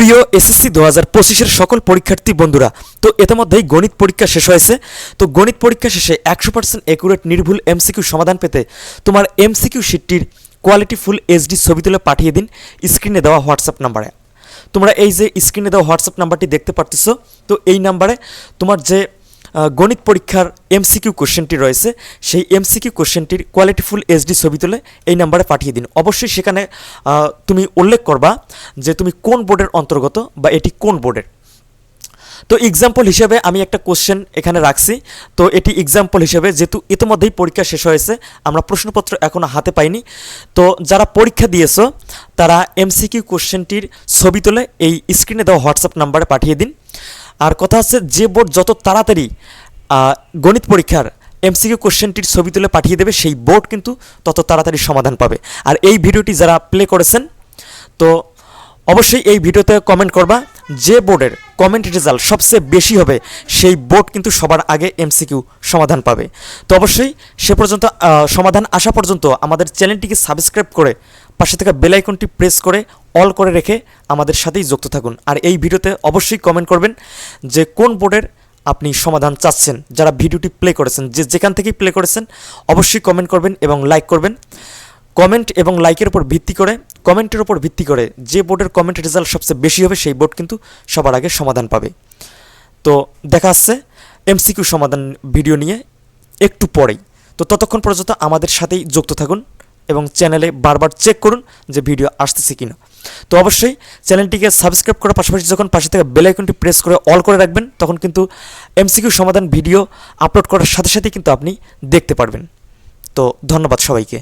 প্রিয় এসএসসি দু হাজার পঁচিশের সকল পরীক্ষার্থী বন্ধুরা, তো ইতিমধ্যেই গণিত পরীক্ষা শেষ হয়েছে। তো গণিত পরীক্ষা শেষে একশো পার্সেন্ট অ্যাকুরেট নির্ভুল এমসিকিউ সমাধান পেতে তোমার এমসিকিউ শিটটির কোয়ালিটি ফুল এইচডি ছবি তুলে পাঠিয়ে দিন স্ক্রিনে দেওয়া হোয়াটসঅ্যাপ নাম্বারে। তোমরা এই যে স্ক্রিনে দেওয়া হোয়াটসঅ্যাপ নাম্বারটি দেখতে পারতেছো, তো এই নাম্বারে তোমার যে গণিত পরীক্ষার এমসিকিউ কোশ্চেনটি রয়েছে। সেই এমসিকিউ কোশ্চেনটির কোয়ালিটি ফুল এইচডি ছবি তুলে এই নাম্বারে পাঠিয়ে দিন। অবশ্যই সেখানে তুমি উল্লেখ করবা যে তুমি কোন বোর্ডের অন্তর্গত বা এটি কোন বোর্ডের তো এক্সাম্পল হিসেবে আমি একটা কোশ্চেন এখানে রাখছি। তো এটি এক্সাম্পল হিসেবে যেহেতু ইতিমধ্যেই পরীক্ষা শেষ হয়েছে, আমরা প্রশ্নপত্র এখনও হাতে পাইনি। তো যারা পরীক্ষা দিয়েছ, তারা এমসিকিউ কোশ্চেনটির ছবি তুলে এই স্ক্রিনে দেওয়া হোয়াটসঅ্যাপ নাম্বারে পাঠিয়ে দিন। আর কথা হচ্ছে যে বোর্ড যত তাড়াতাড়ি গণিত পরীক্ষার এমসিকিউ কোশ্চেনটির ছবি তুলে পাঠিয়ে দেবে, সেই বোর্ড কিন্তু তত তাড়াতাড়ি সমাধান পাবে। আর এই ভিডিওটি যারা প্লে করেছেন, তো অবশ্যই এই ভিডিওতে কমেন্ট করবা যে বোর্ডের কমেন্ট রেজাল্ট সবচেয়ে বেশি হবে, সেই বোর্ড কিন্তু সবার আগে এমসিকিউ সমাধান পাবে। তো অবশ্যই সে পর্যন্ত সমাধান আসা পর্যন্ত আমাদের চ্যানেলটিকে সাবস্ক্রাইব করে পাশে থাকা বেল আইকনটি প্রেস করে অল করে রেখে আমাদের সাথেই যুক্ত থাকুন। আর এই ভিডিওতে অবশ্যই কমেন্ট করবেন যে কোন বোর্ডের আপনি সমাধান চাচ্ছেন, যারা ভিডিওটি প্লে করেছেন, যে যেখান থেকেই প্লে করেছেন, অবশ্যই কমেন্ট করবেন এবং লাইক করবেন। কমেন্ট এবং লাইকের উপর ভিত্তি করে কমেন্টের উপর ভিত্তি করে যে বোর্ডের কমেন্ট রেজাল্ট সবচেয়ে বেশি হবে, সেই বোর্ড কিন্তু সবার আগে সমাধান পাবে। তো দেখা আসছে এমসিকিউ সমাধান ভিডিও নিয়ে একটু পরেই। তো ততক্ষণ পর্যন্ত আমাদের সাথেই যুক্ত থাকুন। এবং চ্যানেলে বারবার চেক করুন যে ভিডিও আসতেছে কি না তো অবশ্যই চ্যানেলটিকে সাবস্ক্রাইব করার পাশাপাশি যখন পাশে থেকে বেল আইকনটি প্রেস করে অল করে রাখবেন, তখন কিন্তু এমসিকিউ সমাধান ভিডিও আপলোড করার সাথে সাথে কিন্তু আপনি দেখতে পারবেন। তো ধন্যবাদ সবাইকে।